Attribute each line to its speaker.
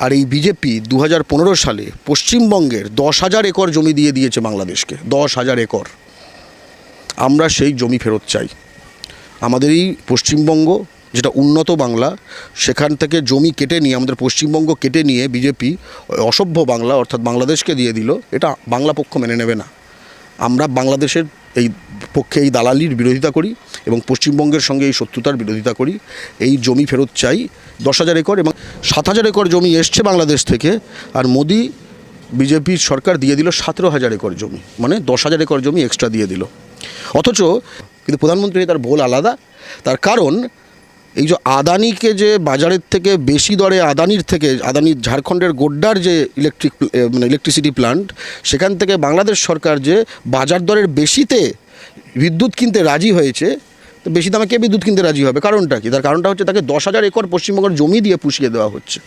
Speaker 1: আর এই বিজেপি দু হাজার পনেরো সালে পশ্চিমবঙ্গের দশ হাজার একর জমি দিয়ে দিয়েছে বাংলাদেশকে, দশ হাজার একর। আমরা সেই জমি ফেরত চাই। আমাদের এই পশ্চিমবঙ্গ, যেটা উন্নত বাংলা, সেখান থেকে জমি কেটে নিয়ে, আমাদের পশ্চিমবঙ্গ কেটে নিয়ে বিজেপি অসভ্য বাংলা, অর্থাৎ বাংলাদেশকে দিয়ে দিল, এটা বাংলা পক্ষ মেনে নেবে না। আমরা বাংলাদেশের এই পক্ষে এই দালালির বিরোধিতা করি এবং পশ্চিমবঙ্গের সঙ্গে এই শত্রুতার বিরোধিতা করি, এই জমি ফেরত চাই, দশ হাজার একর এবং সাত হাজার একর জমি এসছে বাংলাদেশ থেকে আর মোদি বিজেপির সরকার দিয়ে দিল সতেরো হাজার একর জমি মানে দশ হাজার একর জমি এক্সট্রা দিয়ে দিল। অথচ কিন্তু প্রধানমন্ত্রী তার ভোল আলাদা, তার কারণ এই যে আদানিকে যে বাজারের থেকে বেশি দরে আদানির থেকে, আদানির ঝাড়খণ্ডের গোড্ডার যে ইলেকট্রিক মানে ইলেকট্রিসিটি প্ল্যান্ট সেখান থেকে বাংলাদেশ সরকার যে বাজার দরের বেশিতে বিদ্যুৎ কিনতে রাজি হয়েছে, তো বেশি দামে কে বিদ্যুৎ কিনতে রাজি হবে? কারণটা কি? তার কারণটা হচ্ছে তাকে দশ হাজার একর পশ্চিমবঙ্গের জমি দিয়ে পুষিয়ে দেওয়া হচ্ছে।